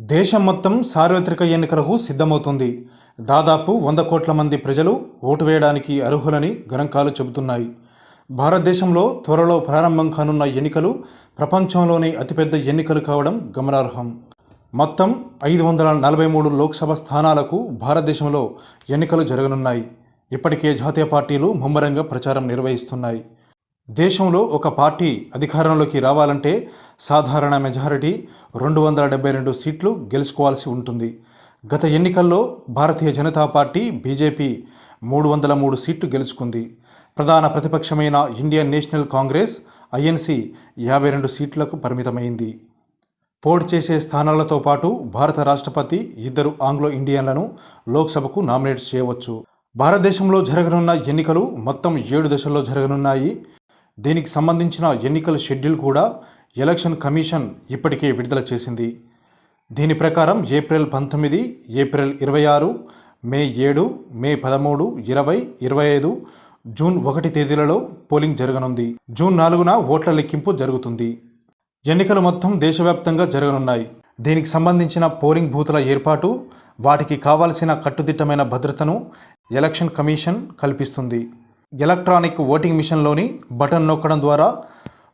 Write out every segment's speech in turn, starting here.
దేశం మొత్తం సార్వత్రిక ఎన్నికలకు సిద్ధమవుతుంది. దాదాపు వంద కోట్ల మంది ప్రజలు ఓటు వేయడానికి అర్హులని గణాంకాలు చెబుతున్నాయి. భారతదేశంలో త్వరలో ప్రారంభం కానున్న ఎన్నికలు ప్రపంచంలోనే అతిపెద్ద ఎన్నికలు కావడం గమనార్హం. మొత్తం ఐదు వందల నలభై మూడు లోక్సభ స్థానాలకు భారతదేశంలో ఎన్నికలు జరగనున్నాయి. ఇప్పటికే జాతీయ పార్టీలు ముమ్మరంగా ప్రచారం నిర్వహిస్తున్నాయి. దేశంలో ఒక పార్టీ అధికారంలోకి రావాలంటే సాధారణ మెజారిటీ రెండు వందల డెబ్బై రెండు సీట్లు గెలుచుకోవాల్సి ఉంటుంది. గత ఎన్నికల్లో భారతీయ జనతా పార్టీ బీజేపీ మూడు వందల మూడు సీట్లు గెలుచుకుంది. ప్రధాన ప్రతిపక్షమైన ఇండియన్ నేషనల్ కాంగ్రెస్ ఐఎన్సి యాభై రెండు సీట్లకు పరిమితమైంది. పోటీ చేసే స్థానాలతో పాటు భారత రాష్ట్రపతి ఇద్దరు ఆంగ్లో ఇండియన్లను లోక్సభకు నామినేట్ చేయవచ్చు. భారతదేశంలో జరగనున్న ఎన్నికలు మొత్తం ఏడు దశల్లో జరగనున్నాయి. దీనికి సంబంధించిన ఎన్నికల షెడ్యూల్ కూడా ఎలక్షన్ కమిషన్ ఇప్పటికే విడుదల చేసింది. దీని ప్రకారం ఏప్రిల్ పంతొమ్మిది ఏప్రిల్ ఇరవై ఆరు మే ఏడు మే పదమూడు ఇరవై ఇరవై ఐదు జూన్ ఒకటి తేదీలలో పోలింగ్ జరగనుంది. జూన్ నాలుగున ఓట్ల లెక్కింపు జరుగుతుంది. ఎన్నికలు మొత్తం దేశవ్యాప్తంగా జరగనున్నాయి. దీనికి సంబంధించిన పోలింగ్ బూతుల ఏర్పాటు వాటికి కావాల్సిన కట్టుదిట్టమైన భద్రతను ఎలక్షన్ కమిషన్ కల్పిస్తుంది. ఎలక్ట్రానిక్ ఓటింగ్ మిషన్లోని బటన్ నొక్కడం ద్వారా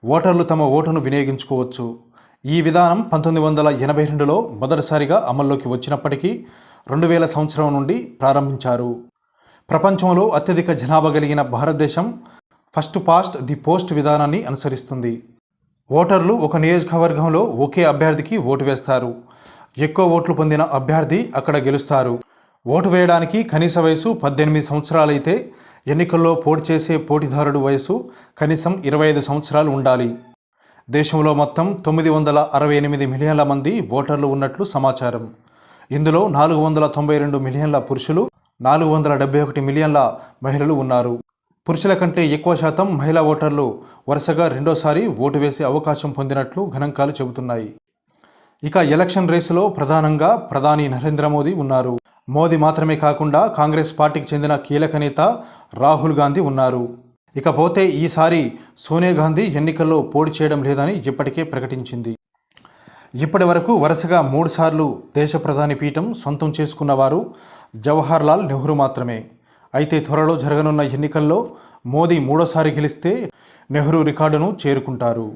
ఓటర్లు తమ ఓటును వినియోగించుకోవచ్చు. ఈ విధానం పంతొమ్మిది వందల ఎనభై రెండులో మొదటిసారిగా అమల్లోకి వచ్చినప్పటికీ రెండు వేల సంవత్సరం నుండి ప్రారంభించారు. ప్రపంచంలో అత్యధిక జనాభా కలిగిన భారతదేశం ఫస్ట్ పాస్ట్ ది పోస్ట్ విధానాన్ని అనుసరిస్తుంది. ఓటర్లు ఒక నియోజకవర్గంలో ఒకే అభ్యర్థికి ఓటు వేస్తారు. ఎక్కువ ఓట్లు పొందిన అభ్యర్థి అక్కడ గెలుస్తారు. ఓటు వేయడానికి కనీస వయసు పద్దెనిమిది సంవత్సరాలైతే ఎన్నికల్లో పోటీ చేసే పోటీదారుడు వయసు కనీసం ఇరవై ఐదు సంవత్సరాలు ఉండాలి. దేశంలో మొత్తం తొమ్మిది వందల అరవై ఎనిమిది మిలియన్ల మంది ఓటర్లు ఉన్నట్లు సమాచారం. ఇందులో నాలుగు వందల తొంభై రెండు మిలియన్ల పురుషులు నాలుగు వందల డెబ్బై ఒకటి మిలియన్ల మహిళలు ఉన్నారు. పురుషుల కంటే ఎక్కువ శాతం మహిళా ఓటర్లు వరుసగా రెండోసారి ఓటు వేసే అవకాశం పొందినట్లు గణాంకాలు చెబుతున్నాయి. ఇక ఎలక్షన్ రేసులో ప్రధానంగా ప్రధాని నరేంద్ర మోదీ ఉన్నారు. మోదీ మాత్రమే కాకుండా కాంగ్రెస్ పార్టీకి చెందిన కీలక నేత రాహుల్ గాంధీ ఉన్నారు. ఇకపోతే ఈసారి సోనియా గాంధీ ఎన్నికల్లో పోటీ చేయడం లేదని ఇప్పటికే ప్రకటించింది. ఇప్పటి వరకు వరుసగా మూడుసార్లు దేశ ప్రధాని పీఠం సొంతం చేసుకున్నవారు జవహర్లాల్ జవహర్ లాల్ నెహ్రూ మాత్రమే. అయితే త్వరలో జరగనున్న ఎన్నికల్లో మోదీ మూడోసారి గెలిస్తే నెహ్రూ రికార్డును చేరుకుంటారు.